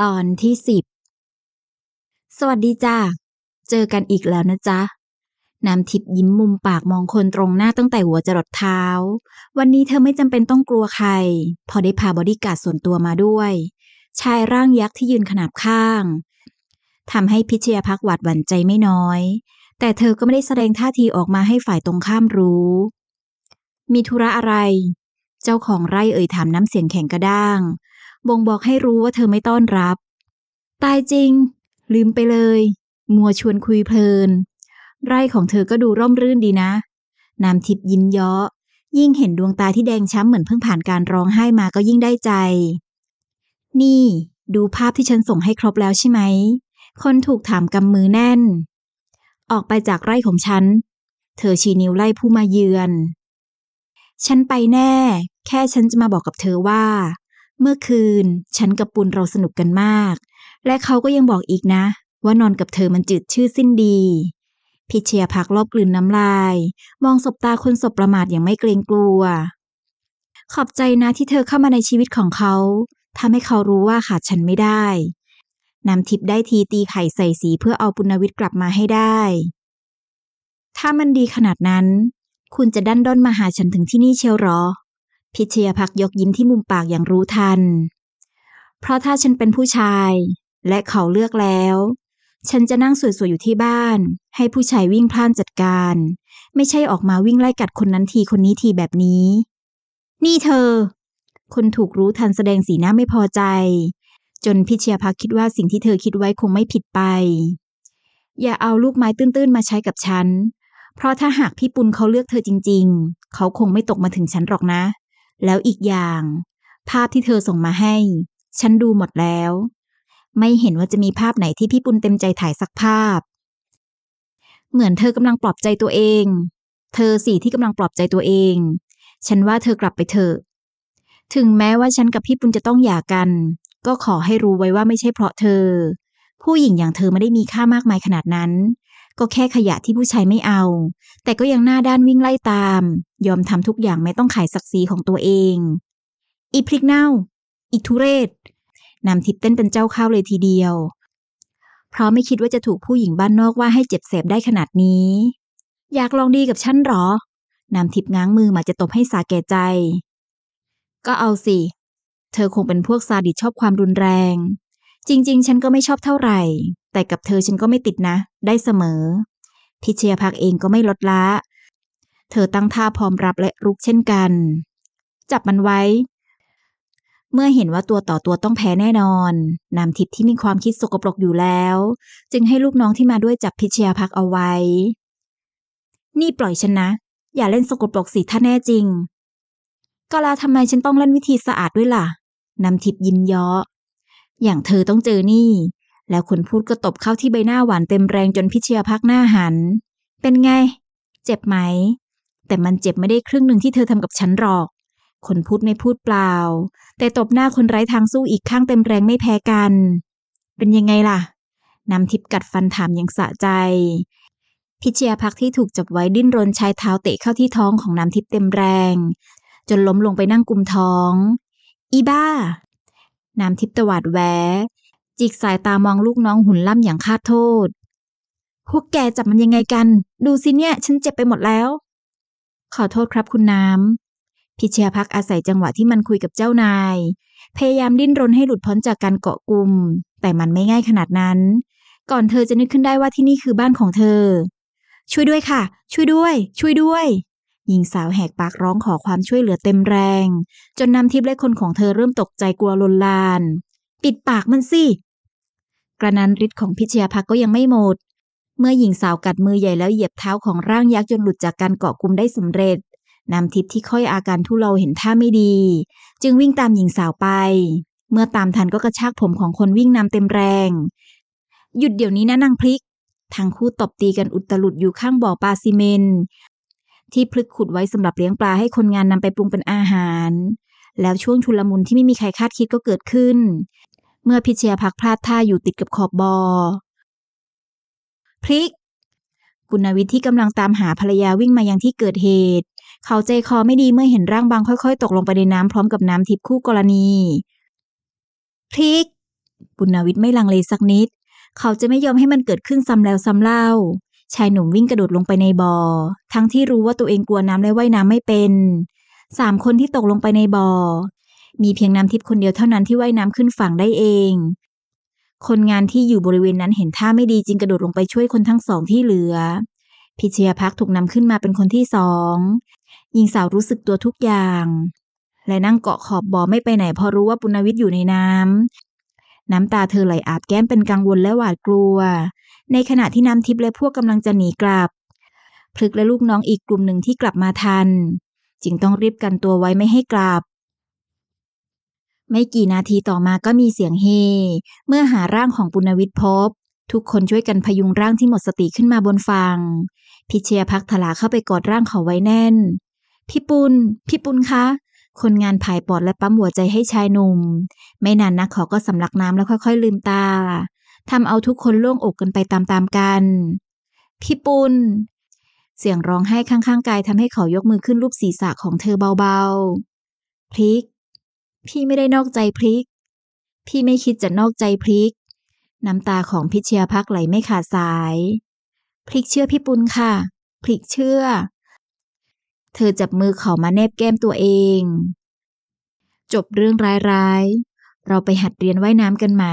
ตอนที่สิบ สวัสดีจ้า เจอกันอีกแล้วนะจ๊ะ น้ำทิพย์ยิ้มมุมปากมองคนตรงหน้าตั้งแต่หัวจรดเท้า วันนี้เธอไม่จำเป็นต้องกลัวใคร พอได้พาบอดี้การ์ดส่วนตัวมาด้วย ชายร่างยักษ์ที่ยืนขนาบข้างทำให้พิชยาพักหวาดหวั่นใจไม่น้อย แต่เธอก็ไม่ได้แสดงท่าทีออกมาให้ฝ่ายตรงข้ามรู้ มีธุระอะไร เจ้าของไร่เอ่ยถามน้ำเสียงแข็งกระด้าง บ่งบอกให้รู้ว่าเธอไม่ต้อนรับ ตายจริง ลืมไปเลย มัวชวนคุยเพลิน ไร่ของเธอก็ดูร่มรื่นดีนะน้ำทิพย์ยิ้มเยาะ ยิ่งเห็นดวงตาที่แดงช้ำเหมือนเพิ่งผ่านการร้องไห้มาก็ยิ่งได้ใจ นี่ ดูภาพที่ฉันส่งให้ครบแล้วใช่ไหม คนถูกถามกำมือแน่น ออกไปจากไร่ของฉัน เธอชี้นิ้วไล่ผู้มาเยือนฉันไปแน่ แค่ฉันจะมาบอกกับเธอว่า เมื่อคืน ฉันกับปุณเราสนุกกันมาก และเขาก็ยังบอกอีกนะ ว่านอนกับเธอมันจืดชื่อสิ้นดี พิเชียพักรอบกลืนน้ำลาย มองสบตาคนสบประมาทอย่างไม่เกรงกลัว ขอบใจนะที่เธอเข้ามาในชีวิตของเขาทำให้เขารู้ว่าขาดฉันไม่ได้นำทิพย์ได้ทีตีไข่ใส่สีเพื่อเอาปุณวิทย์กลับมาให้ได้ ถ้ามันดีขนาดนั้น คุณจะดันด้นมาหาฉันถึงที่นี่เชียวหรอ พิชยพักยกยิ้มที่มุมปากอย่างรู้ทัน เพราะถ้าฉันเป็นผู้ชาย และเขาเลือกแล้ว ฉันจะนั่งสวยๆอยู่ที่บ้าน ให้ผู้ชายวิ่งพล่านจัดการ ไม่ใช่ออกมาวิ่งไล่กัดคนนั้นทีคนนี้ทีแบบนี้ นี่เธอ คนถูกรู้ทันแสดงสีหน้าไม่พอใจ จนพิชยาพักคิดว่าสิ่งที่เธอคิดไว้คงไม่ผิดไป อย่าเอาลูกไม้ตื้นๆมาใช้กับฉัน เพราะถ้าหากพี่ปุณเขาเลือกเธอจริง ๆ เขาคงไม่ตกมาถึงฉันหรอกนะ แล้วอีกอย่าง ภาพที่เธอส่งมาให้ ฉันดูหมดแล้ว ไม่เห็นว่าจะมีภาพไหนที่พี่ปุณเต็มใจถ่ายสักภาพ เหมือนเธอกำลังปลอบใจตัวเอง เธอสิที่กำลังปลอบใจตัวเอง ฉันว่าเธอกลับไปเถอะ ถึงแม้ว่าฉันกับพี่ปุณจะต้องหย่ากัน ก็ขอให้รู้ไว้ว่าไม่ใช่เพราะเธอ ผู้หญิงอย่างเธอไม่ได้มีค่ามากมายขนาดนั้น ก็แค่ขยะที่ผู้ชายไม่เอา แต่ก็ยังหน้าด้านวิ่งไล่ตาม ยอมทำทุกอย่างไม่ต้องขายศักดิ์ศรีของตัวเอง อีพริกเน่า อีทุเรศนำทิพย์เต้นเป็นเจ้าข้าวเลยทีเดียว เพราะไม่คิดว่าจะถูกผู้หญิงบ้านนอกว่าให้เจ็บแสบได้ขนาดนี้ อยากลองดีกับฉันหรอนำทิพย์ง้างมือมาจะตบให้สาแก่ใจ ก็เอาสิ เธอคงเป็นพวกซาดิสชอบความรุนแรง จริง ๆ ฉันก็ไม่ชอบเท่าไหร่ แต่กับเธอฉันก็ไม่ติดนะ ได้เสมอ พิชยาพักเองก็ไม่ลดละ เธอตั้งท่าพร้อมรับและรุกเช่นกัน จับมันไว้ เมื่อเห็นว่าตัวต่อตัวต้องแพ้แน่นอนนำทิพที่มีความคิดสกปรกอยู่แล้ว จึงให้ลูกน้องที่มาด้วยจับพิชยาพักเอาไว้ นี่ปล่อยฉันนะ อย่าเล่นสกปรกสิถ้าแน่จริงก็ล้วทำไมฉันต้องเล่นวิธีสะอาดด้วยล่ะนำทิพย์ยิ้มเยาะ อย่างเธอต้องเจอนี่ แล้วคนพูดก็ตบเข้าที่ใบหน้าหวานเต็มแรงจนพิชยาพักหน้าหัน เป็นไง เจ็บไหม แต่มันเจ็บไม่ได้ครึ่งหนึ่งที่เธอทำกับฉันหรอก คนพูดไม่พูดเปล่า แต่ตบหน้าคนไร้ทางสู้อีกข้างเต็มแรงไม่แพ้กัน เป็นยังไงล่ะนำทิพย์กัดฟันถามอย่างสะใจ พิชยาพักที่ถูกจับไว้ดิ้นรนชายเท้าเตะเข้าที่ท้องของน้ำทิพย์เต็มแรง จนล้มลงไปนั่งกุมท้อง อีบ้า น้ำทิพตวาดแวจิกสายตามองลูกน้องหุ่นล่ำอย่างคาดโทษ พวกแกจับมันยังไงกัน ดูสิเนี่ย ฉันเจ็บไปหมดแล้ว ขอโทษครับคุณน้ำ พิชยพักอาศัยจังหวะที่มันคุยกับเจ้านาย พยายามดิ้นรนให้หลุดพ้นจากการเกาะกลุ่ม แต่มันไม่ง่ายขนาดนั้น ก่อนเธอจะนึกขึ้นได้ว่าที่นี่คือบ้านของเธอ ช่วยด้วยค่ะ ช่วยด้วย ช่วยด้วย หญิงสาวแหกปากร้องขอความช่วยเหลือเต็มแรง จนนำทิพย์และคนของเธอเริ่มตกใจกลัวลนลาน ปิดปากมันสิ กระนั้นฤทธิ์ของพิชยาพักก็ยังไม่หมด เมื่อหญิงสาวกัดมือใหญ่แล้วเหยียบเท้าของร่างยักษ์จนหลุดจากการเกาะกลุ่มได้สำเร็จนำทิพย์ที่ค่อยอาการทุเลาเห็นท่าไม่ดี จึงวิ่งตามหญิงสาวไป เมื่อตามทันก็กระชากผมของคนวิ่งนำเต็มแรง หยุดเดี๋ยวนี้นะนางพริก ทั้งคู่ตบตีกันอุตลุดอยู่ข้างบ่อปลาซีเมน ที่พลึกขุดไว้สำหรับเลี้ยงปลาให้คนงานนำไปปรุงเป็นอาหาร แล้วช่วงชุลมุนที่ไม่มีใครคาดคิดก็เกิดขึ้น เมื่อพิเชียพักพลาดท่าอยู่ติดกับขอบบอ่อพริก กุณวิทย์ที่กำลังตามหาภรรยาวิ่งมายังที่เกิดเหตุ เขาใจคอไม่ดีเมื่อเห็นร่างบางค่อยๆ ตกลงไปในน้ำพร้อมกับน้ำทิพย์คู่กรณีพริกปุณวิทย์ไม่ลังเลสักนิด เขาจะไม่ยอมให้มันเกิดขึ้นซ้ำแล้วซ้ำเล่า ชายหนุ่มวิ่งกระโดดลงไปในบ่อ ทั้งที่รู้ว่าตัวเองกลัวน้ำและว่ายน้ำไม่เป็นสามคนที่ตกลงไปในบ่อ มีเพียงน้ำทิพย์คนเดียวเท่านั้นที่ว่ายน้ำขึ้นฝั่งได้เอง คนงานที่อยู่บริเวณนั้นเห็นท่าไม่ดีจึงกระโดดลงไปช่วยคนทั้งสองที่เหลือ พิชยาพักถูกนำขึ้นมาเป็นคนที่สองหญิงสาวรู้สึกตัวทุกอย่าง และนั่งเกาะขอบบ่อไม่ไปไหนพราะรู้ว่าปุณณวิทย์อยู่ในน้ำน้ำตาเธอไหลอาบแก้มเป็นกังวลและหวาดกลัว ในขณะที่น้ำทิพย์และพวกกำลังจะหนีกลับ พลึกและลูกน้องอีกกลุ่มหนึ่งที่กลับมาทัน จึงต้องรีบกันตัวไว้ไม่ให้กลับ ไม่กี่นาทีต่อมาก็มีเสียงเฮ เมื่อหาร่างของปุณวิทย์พบ ทุกคนช่วยกันพยุงร่างที่หมดสติขึ้นมาบนฝั่งพิชยพักถลาเข้าไปกอดร่างเขาไว้แน่น พี่ปุณพี่ปุณคะ คนงานผายปอดและปั๊มหัวใจให้ชายหนุ่ม ไม่นานนักเขาก็สำลักน้ำแล้วค่อย ๆ ลืมตา ทำเอาทุกคนโล่งอกกันไปตามๆกัน พี่ปุณเสียงร้องไห้ข้างๆกายทำให้เขายกมือขึ้นรูปศีรษะของเธอเบาๆ พริก พี่ไม่ได้นอกใจพริก พี่ไม่คิดจะนอกใจพริก น้ำตาของพิเชียพักไหลไม่ขาดสาย พริกเชื่อพี่ปุณค่ะ พริกเชื่อ เธอจับมือเขามาแนบแก้มตัวเอง จบเรื่องร้ายๆ เราไปหัดเรียนว่ายน้ำกันไหม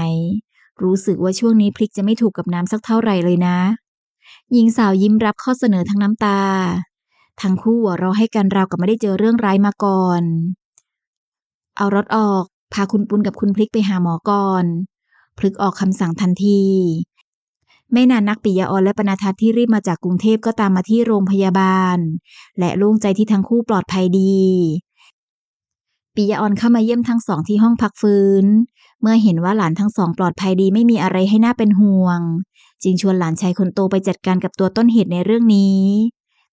รู้สึกว่าช่วงนี้พริกจะไม่ถูกกับน้ำสักเท่าไหร่เลยนะ หญิงสาวยิ้มรับข้อเสนอทั้งน้ำตา ทั้งคู่หัวเราให้กันราวกับไม่ได้เจอเรื่องร้ายมาก่อน เอารถออก พาคุณปุณกับคุณพริกไปหาหมอก่อน พลึกออกคำสั่งทันที ไม่นานนักปิยาออนและปนาทัศน์ที่รีบมาจากกรุงเทพก็ตามมาที่โรงพยาบาล และโล่งใจที่ทั้งคู่ปลอดภัยดี ปิยาออนเข้ามาเยี่ยมทั้งสองที่ห้องพักฟื้น เมื่อเห็นว่าหลานทั้งสองปลอดภัยดีไม่มีอะไรให้น่าเป็นห่วง จึงชวนหลานชายคนโตไปจัดการกับตัวต้นเหตุในเรื่องนี้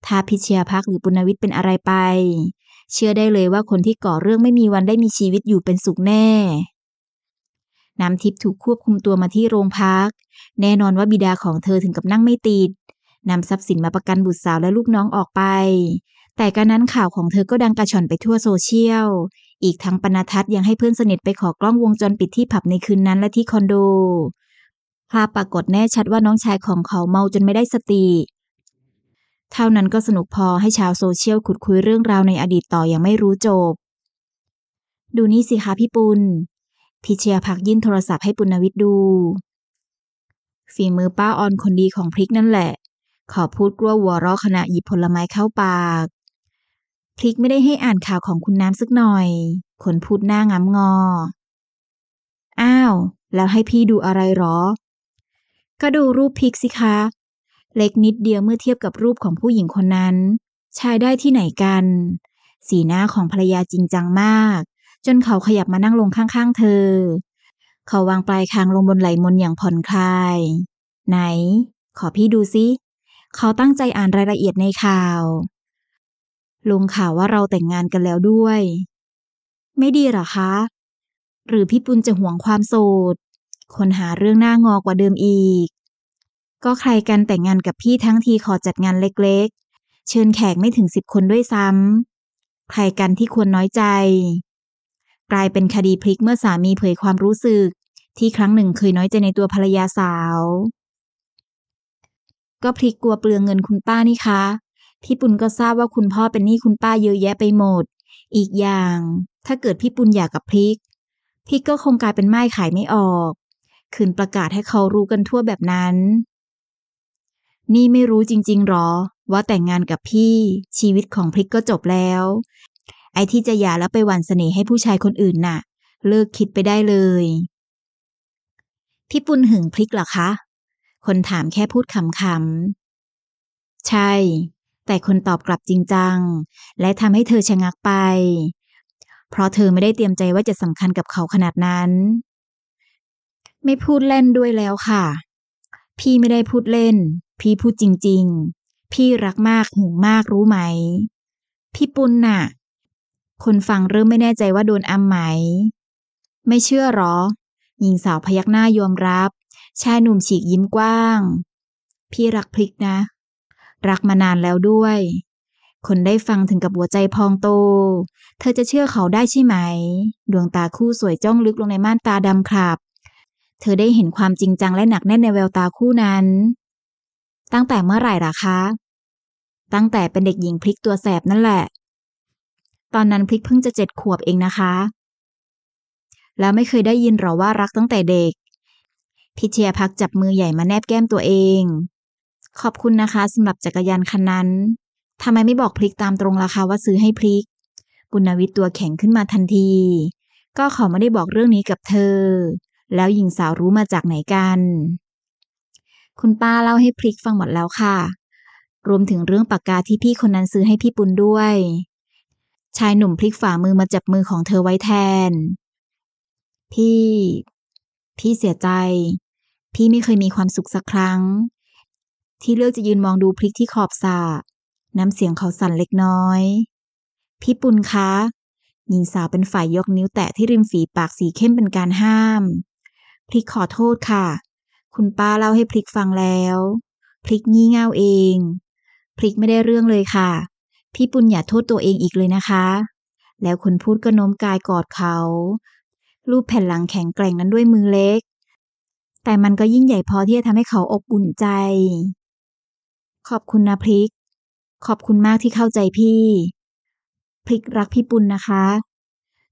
ถ้าพิเชียพักหรือปุณณวิทย์เป็นอะไรไป เชื่อได้เลยว่าคนที่ก่อเรื่องไม่มีวันได้มีชีวิตอยู่เป็นสุขแน่น้ำทิพย์ถูกควบคุมตัวมาที่โรงพัก แน่นอนว่าบิดาของเธอถึงกับนั่งไม่ติดนำทรัพย์สินมาประกันบุตรสาวและลูกน้องออกไป แต่การนั้นข่าวของเธอก็ดังกระชอนไปทั่วโซเชียล อีกทั้งปนทัศน์ยังให้เพื่อนสนิทไปขอกล้องวงจรปิดที่ผับในคืนนั้นและที่คอนโด ภาพปรากฏแน่ชัดว่าน้องชายของเขาเมาจนไม่ได้สติ เท่านั้นก็สนุกพอให้ชาวโซเชียลขุดคุยเรื่องราวในอดีตต่ออย่างไม่รู้จบ ดูนี่สิคะพี่ปุณพิชยพักยื่นโทรศัพท์ให้ปุณวิทย์ดูฝีมือป้าออนคนดีของพริกนั่นแหละ ขอพูดกลัวหัวราะขณะหยิบผลไม้เข้าปาก พริกไม่ได้ให้อ่านข่าวของคุณน้ำสักหน่อย คนพูดหน้างำงอ อ้าว แล้วให้พี่ดูอะไรหรอ ก็ดูรูปพริกสิคะ เล็กนิดเดียวเมื่อเทียบกับรูปของผู้หญิงคนนั้น ชายได้ที่ไหนกัน สีหน้าของภรรยาจริงจังมาก จนเขาขยับมานั่งลงข้างๆ เธอ เขาวางปลายคางลงบนไหล่มนอย่างผ่อนคลาย ไหน ขอพี่ดูสิเขาตั้งใจอ่านรายละเอียดในข่าว ลงข่าวว่าเราแต่งงานกันแล้วด้วย ไม่ดีหรอคะ หรือพี่ปุณจะห่วงความโสด คนหาเรื่องหน้างอกว่าเดิมอีก ก็ใครกันแต่งงานกับพี่ทั้งทีขอจัดงานเล็กๆ เชิญแขกไม่ถึงสิบคนด้วยซ้ำ ใครกันที่ควรน้อยใจ กลายเป็นคดีพลิกเมื่อสามีเผยความรู้สึก ที่ครั้งหนึ่งเคยน้อยใจในตัวภรรยาสาวก็พลิกกลัวเปลืองเงินคุณป้านี่คะ พี่ปุณก็ทราบว่าคุณพ่อเป็นหนี้คุณป้าเยอะแยะไปหมด อีกอย่าง ถ้าเกิดพี่ปุณอยากกับพริกพริกก็คงกลายเป็นไม้ขายไม่ออก คืนประกาศให้เขารู้กันทั่วแบบนั้น นี่ไม่รู้จริงๆหรอ ว่าแต่งงานกับพี่ ชีวิตของพริกก็จบแล้ว ไอ้ที่จะหย่าแล้วไปหวั่นเสน่ห์ให้ผู้ชายคนอื่นน่ะ เลิกคิดไปได้เลย พี่ปุณหึงพริกเหรอคะ คนถามแค่พูดขำๆใช่ แต่คนตอบกลับจริงจัง และทำให้เธอชะงักไป เพราะเธอไม่ได้เตรียมใจว่าจะสำคัญกับเขาขนาดนั้น ไม่พูดเล่นด้วยแล้วค่ะ พี่ไม่ได้พูดเล่น พี่พูดจริง ๆ พี่รักมากหึงมากรู้ไหม พี่ปุณน่ะ คนฟังเริ่มไม่แน่ใจว่าโดนอ้ำไหม ไม่เชื่อหรอ หญิงสาวพยักหน้ายอมรับ ชายหนุ่มฉีกยิ้มกว้าง พี่รักพริกนะ รักมานานแล้วด้วย คนได้ฟังถึงกับหัวใจพองโต เธอจะเชื่อเขาได้ใช่ไหม ดวงตาคู่สวยจ้องลึกลงในม่านตาดำคลับ เธอได้เห็นความจริงจังและหนักแน่นในแววตาคู่นั้น ตั้งแต่เมื่อไหร่ล่ะคะ ตั้งแต่เป็นเด็กหญิงพริกตัวแสบนั่นแหละ ตอนนั้นพริกเพิ่งจะเจ็ดขวบเองนะคะ แล้วไม่เคยได้ยินหรอว่ารักตั้งแต่เด็กพิเชียพักจับมือใหญ่มาแนบแก้มตัวเอง ขอบคุณนะคะสำหรับจักรยานคันนั้นทำไมไม่บอกพริกตามตรงราคาว่าซื้อให้พริก ปุณวิทย์ตัวแข็งขึ้นมาทันที ก็เขาไม่ได้บอกเรื่องนี้กับเธอ แล้วหญิงสาวรู้มาจากไหนกัน คุณป้าเล่าให้พริกฟังหมดแล้วค่ะ รวมถึงเรื่องปากกาที่พี่คนนั้นซื้อให้พี่ปุณด้วย ชายหนุ่มพลิกฝ่ามือมาจับมือของเธอไว้แทน พี่ พี่เสียใจ พี่ไม่เคยมีความสุขสักครั้ง ที่เลือกจะยืนมองดูพริกที่ขอบสระน้ำเสียงเขาสั่นเล็กน้อย พี่ปุณคะ หญิงสาวเป็นฝ่ายยกนิ้วแตะที่ริมฝีปากสีเข้มเป็นการห้าม พริกขอโทษค่ะ คุณป้าเล่าให้พริกฟังแล้ว พริกงี่เง่าเอง พริกไม่ได้เรื่องเลยค่ะ พี่ปุณอย่าโทษตัวเองอีกเลยนะคะ แล้วคนพูดก็โน้มกายกอดเขา รูปแผ่นหลังแข็งแกร่งนั้นด้วยมือเล็ก แต่มันก็ยิ่งใหญ่พอที่จะทำให้เขาอบอุ่นใจ ขอบคุณนะพริก ขอบคุณมากที่เข้าใจพี่ พริกรักพี่ปุณนะคะ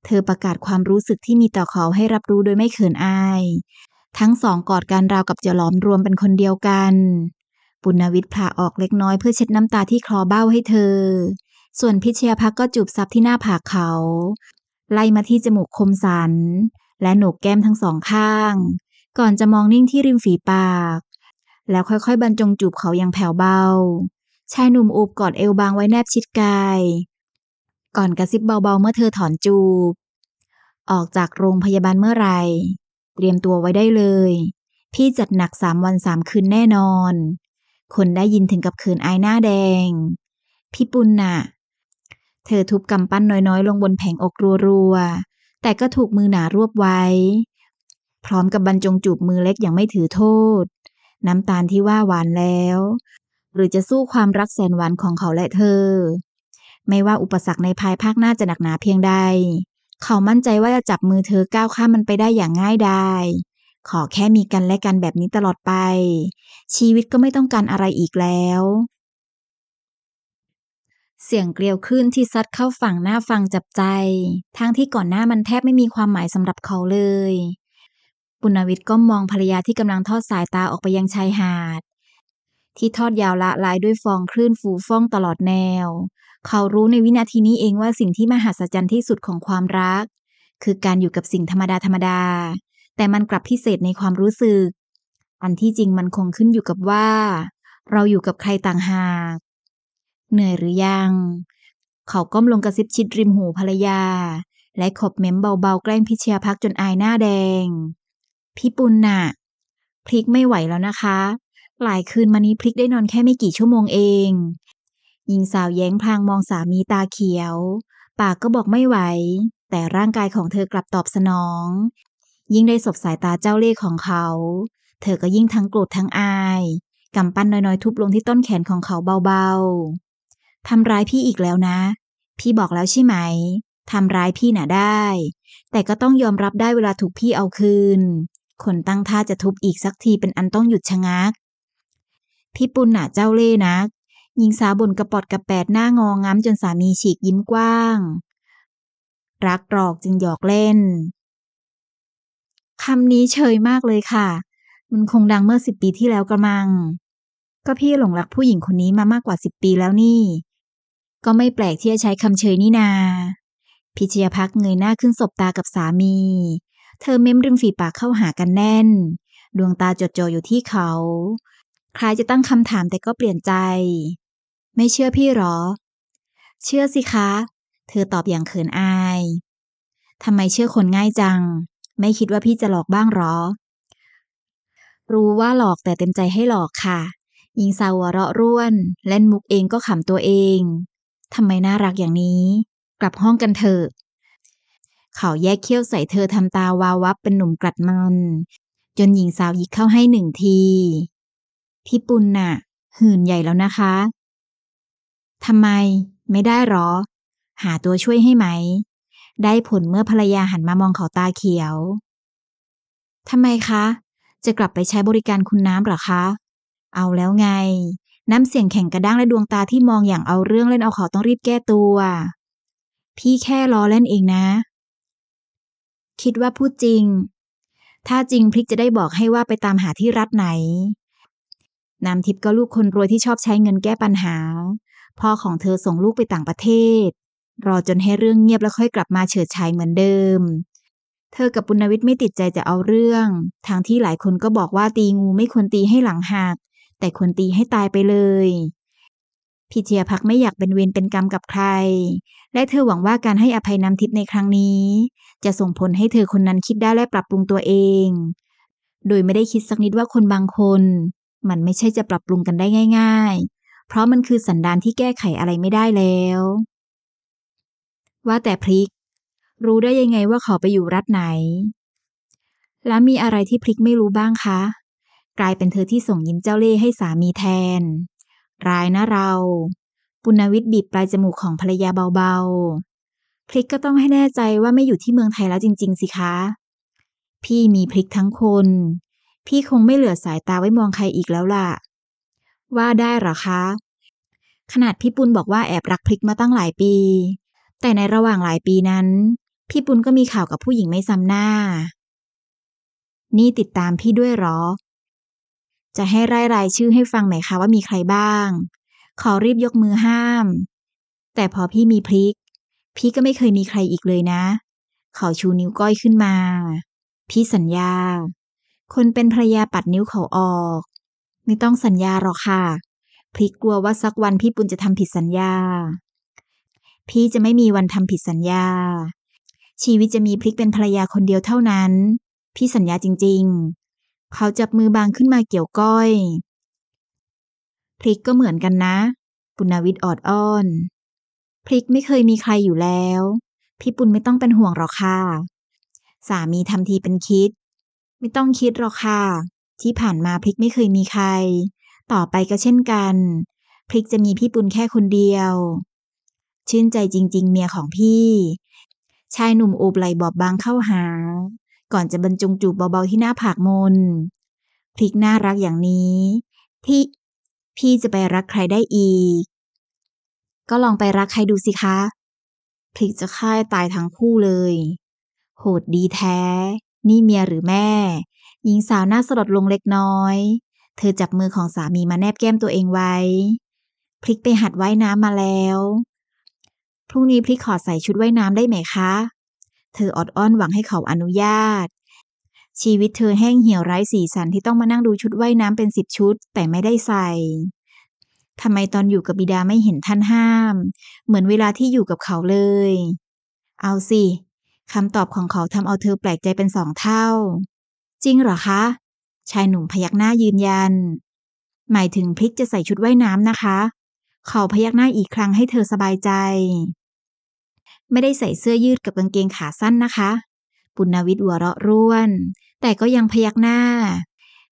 เธอประกาศความรู้สึกที่มีต่อเขาให้รับรู้โดยไม่เขินอาย ทั้งสองกอดกันราวกับจะหลอมรวมเป็นคนเดียวกัน ปุณวิทย์ผ่าออกเล็กน้อยเพื่อเช็ดน้ำตาที่คลอเบ้าให้เธอ ส่วนพิชยพักก็จูบซับที่หน้าผากเขา ไล่มาที่จมูกคมสัน และโหนกแก้มทั้งสองข้าง ก่อนจะมองนิ่งที่ริมฝีปาก แล้วค่อยๆ บรรจงจูบเขาอย่างแผ่วเบา ชายหนุ่มอูบกอดเอวบางไว้แนบชิดกาย ก่อนกระซิบเบาๆ เมื่อเธอถอนจูบ ออกจากโรงพยาบาลเมื่อไหร่ เตรียมตัวไว้ได้เลย พี่จัดหนักสามวันสามคืนแน่นอน คนได้ยินถึงกับเขินอายหน้าแดง พี่ปุณน่ะเธอทุบกำปั้นน้อยๆ ลงบนแผงอกรัวๆ แต่ก็ถูกมือหนารวบไว้ พร้อมกับบรรจงจูบมือเล็กอย่างไม่ถือโทษ น้ำตาลที่ว่าหวานแล้ว หรือจะสู้ความรักแสนหวานของเขาและเธอ ไม่ว่าอุปสรรคในภายภาคหน้าจะหนักหนาเพียงใด เขามั่นใจว่าจะจับมือเธอก้าวข้ามมันไปได้อย่างง่ายดายขอแค่มีกันและกันแบบนี้ตลอดไป ชีวิตก็ไม่ต้องการอะไรอีกแล้ว เสียงเกลียวคลื่นที่ซัดเข้าฝั่งหน้าฟังจับใจ ทั้งที่ก่อนหน้ามันแทบไม่มีความหมายสำหรับเขาเลย ปุณวิทย์ก็มองภรรยาที่กำลังทอดสายตาออกไปยังชายหาด ที่ทอดยาวละลายด้วยฟองคลื่นฟูฟ่องตลอดแนว เขารู้ในวินาทีนี้เองว่าสิ่งที่มหัศจรรย์ที่สุดของความรัก คือการอยู่กับสิ่งธรรมดาธรรมดา แต่มันกลับพิเศษในความรู้สึก อันที่จริงมันคงขึ้นอยู่กับว่า เราอยู่กับใครต่างหาก เหนื่อยหรือยัง เขาก้มลงกระซิบชิดริมหูภรรยา และขบเม้มเบาๆแกล้งพิชยาพักจนอายหน้าแดง พี่ปุณน่ะพริกไม่ไหวแล้วนะคะ หลายคืนมานี้พริกได้นอนแค่ไม่กี่ชั่วโมงเอง หญิงสาวแย้งพลางมองสามีตาเขียว ปากก็บอกไม่ไหว แต่ร่างกายของเธอกลับตอบสนอง ยิ่งได้สบสายตาเจ้าเล่ห์ของเขา เธอก็ยิ่งทั้งโกรธทั้งอายกำปั้นน้อยๆทุบลงที่ต้นแขนของเขาเบาๆ ทำร้ายพี่อีกแล้วนะ พี่บอกแล้วใช่ไหม ทำร้ายพี่น่ะได้ แต่ก็ต้องยอมรับได้เวลาถูกพี่เอาคืน คนตั้งท่าจะทุบอีกสักทีเป็นอันต้องหยุดชะงัก พี่ปุณน่ะเจ้าเล่ห์นัก หญิงสาวบ่นกระปอดกระแปดหน้างองง้ำจนสามีฉีกยิ้มกว้าง รักหรอกจึงหยอกเล่นคำนี้เชยมากเลยค่ะ มันคงดังเมื่อสิบปีที่แล้วกระมัง ก็พี่หลงรักผู้หญิงคนนี้มามากกว่าสิบปีแล้วนี่ ก็ไม่แปลกที่จะใช้คำเชยนี่นา พิชยาพักเงยหน้าขึ้นสบตากับสามี เธอเม้มริมฝีปากเข้าหากันแน่น ดวงตาจดจ่ออยู่ที่เขา คล้ายจะตั้งคำถามแต่ก็เปลี่ยนใจ ไม่เชื่อพี่หรอ เชื่อสิคะ เธอตอบอย่างเขินอายทำไมเชื่อคนง่ายจัง ไม่คิดว่าพี่จะหลอกบ้างหรอ รู้ว่าหลอกแต่เต็มใจให้หลอกค่ะหญิงสาวหัวเราะร่วน เล่นมุกเองก็ขำตัวเองทำไมน่ารักอย่างนี้ กลับห้องกันเถอะ เขาแยกเขี้ยวใส่เธอทำตาวาววับเป็นหนุ่มกลัดมัน จนหญิงสาวยิกเข้าให้หนึ่งที พี่ปุณน่ะ หื่นใหญ่แล้วนะคะทำไม ไม่ได้หรอ หาตัวช่วยให้ไหม ได้ผลเมื่อภรรยาหันมามองเขาตาเขียวทำไมคะ จะกลับไปใช้บริการคุณน้ำหรอคะ เอาแล้วไง น้ำเสียงแข็งกระด้างและดวงตาที่มองอย่างเอาเรื่องเล่นเอาเขาต้องรีบแก้ตัว พี่แค่ล้อเล่นเองนะ คิดว่าพูดจริง ถ้าจริงพริกจะได้บอกให้ว่าไปตามหาที่รัฐไหนน้ำทิพย์ก็ลูกคนรวยที่ชอบใช้เงินแก้ปัญหา พ่อของเธอส่งลูกไปต่างประเทศ รอจนให้เรื่องเงียบแล้วค่อยกลับมาเฉิดฉายเหมือนเดิม เธอกับปุณวิทย์ไม่ติดใจจะเอาเรื่อง ทางที่หลายคนก็บอกว่าตีงูไม่ควรตีให้หลังหัก แต่ควรตีให้ตายไปเลย พี่เจียพักไม่อยากเป็นเวรเป็นกรรมกับใคร และเธอหวังว่าการให้อภัยน้ำทิพย์ในครั้งนี้ จะส่งผลให้เธอคนนั้นคิดได้และปรับปรุงตัวเอง โดยไม่ได้คิดสักนิดว่าคนบางคน มันไม่ใช่จะปรับปรุงกันได้ง่าย ๆ เพราะมันคือสันดานที่แก้ไขอะไรไม่ได้แล้ว ว่าแต่พริก รู้ได้ยังไงว่าเขาไปอยู่รัฐไหน แล้วมีอะไรที่พริกไม่รู้บ้างคะ กลายเป็นเธอที่ส่งยิ้มเจ้าเล่ห์ให้สามีแทน ร้ายนะเรา ปุณวิทย์บีบปลายจมูกของภรรยาเบาๆ พริกก็ต้องให้แน่ใจว่าไม่อยู่ที่เมืองไทยแล้วจริง ๆ สิคะ พี่มีพริกทั้งคน พี่คงไม่เหลือสายตาไว้มองใครอีกแล้วล่ะ ว่าได้หรอคะ ขนาดพี่ปุณบอกว่าแอบรักพริกมาตั้งหลายปี แต่ในระหว่างหลายปีนั้น พี่ปุณก็มีข่าวกับผู้หญิงไม่ซ้ำหน้า นี่ติดตามพี่ด้วยหรอ จะให้ไล่รายชื่อให้ฟังไหมคะว่ามีใครบ้าง ขอรีบยกมือห้าม แต่พอพี่มีพริก พี่ก็ไม่เคยมีใครอีกเลยนะ เขาชูนิ้วก้อยขึ้นมา พี่สัญญา คนเป็นภรยาปัดนิ้วเขาออก ไม่ต้องสัญญาหรอกค่ะ พริกกลัวว่าสักวันพี่ปุณจะทำผิดสัญญา พี่จะไม่มีวันทำผิดสัญญา ชีวิตจะมีพริกเป็นภรรยาคนเดียวเท่านั้น พี่สัญญาจริง ๆ เขาจับมือบางขึ้นมาเกี่ยวก้อย พริกก็เหมือนกันนะ ปุณวิทย์ออดอ้อน พริกไม่เคยมีใครอยู่แล้ว พี่ปุณไม่ต้องเป็นห่วงหรอกค่ะ สามีทำทีเป็นคิด ไม่ต้องคิดหรอกค่ะ ที่ผ่านมาพริกไม่เคยมีใคร ต่อไปก็เช่นกัน พริกจะมีพี่ปุณแค่คนเดียว ชื่นใจจริง ๆ เมียของพี่ ชายหนุ่มโอบไหล่บอบบางเข้าหา ก่อนจะบรรจงจูบเบาๆที่หน้าผากมน พริกน่ารักอย่างนี้ ที่พี่จะไปรักใครได้อีก ก็ลองไปรักใครดูสิคะ พริกจะฆ่าให้ตายทั้งคู่เลย โหดดีแท้ นี่เมียหรือแม่ หญิงสาวหน้าสลดลงเล็กน้อย เธอจับมือของสามีมาแนบแก้มตัวเองไว้ พริกไปหัดว่ายน้ำมาแล้ว พรุ่งนี้พริกขอใส่ชุดว่ายน้ำได้ไหมคะ เธออดอ้อนหวังให้เขาอนุญาต ชีวิตเธอแห้งเหี่ยวไร้สีสันที่ต้องมานั่งดูชุดว่ายน้ำเป็นสิบชุด แต่ไม่ได้ใส่ทำไมตอนอยู่กับบิดาไม่เห็นท่านห้าม เหมือนเวลาที่อยู่กับเขาเลย เอาสิคำตอบของเขาทำเอาเธอแปลกใจเป็นสองเท่า จริงเหรอคะ ชายหนุ่มพยักหน้ายืนยัน หมายถึงพริกจะใส่ชุดว่ายน้ำนะคะ เขาพยักหน้าอีกครั้งให้เธอสบายใจ ไม่ได้ใส่เสื้อยืดกับกางเกงขาสั้นนะคะ ปุณวิทย์หัวเราะร่วน แต่ก็ยังพยักหน้า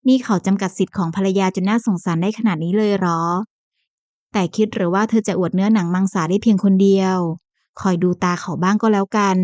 นี่เขาจำกัดสิทธิ์ของภรรยาจนน่าสงสารได้ขนาดนี้เลยหรอ แต่คิดหรือว่าเธอจะอวดเนื้อหนังมังสาได้เพียงคนเดียว คอยดูตาเขาบ้างก็แล้วกัน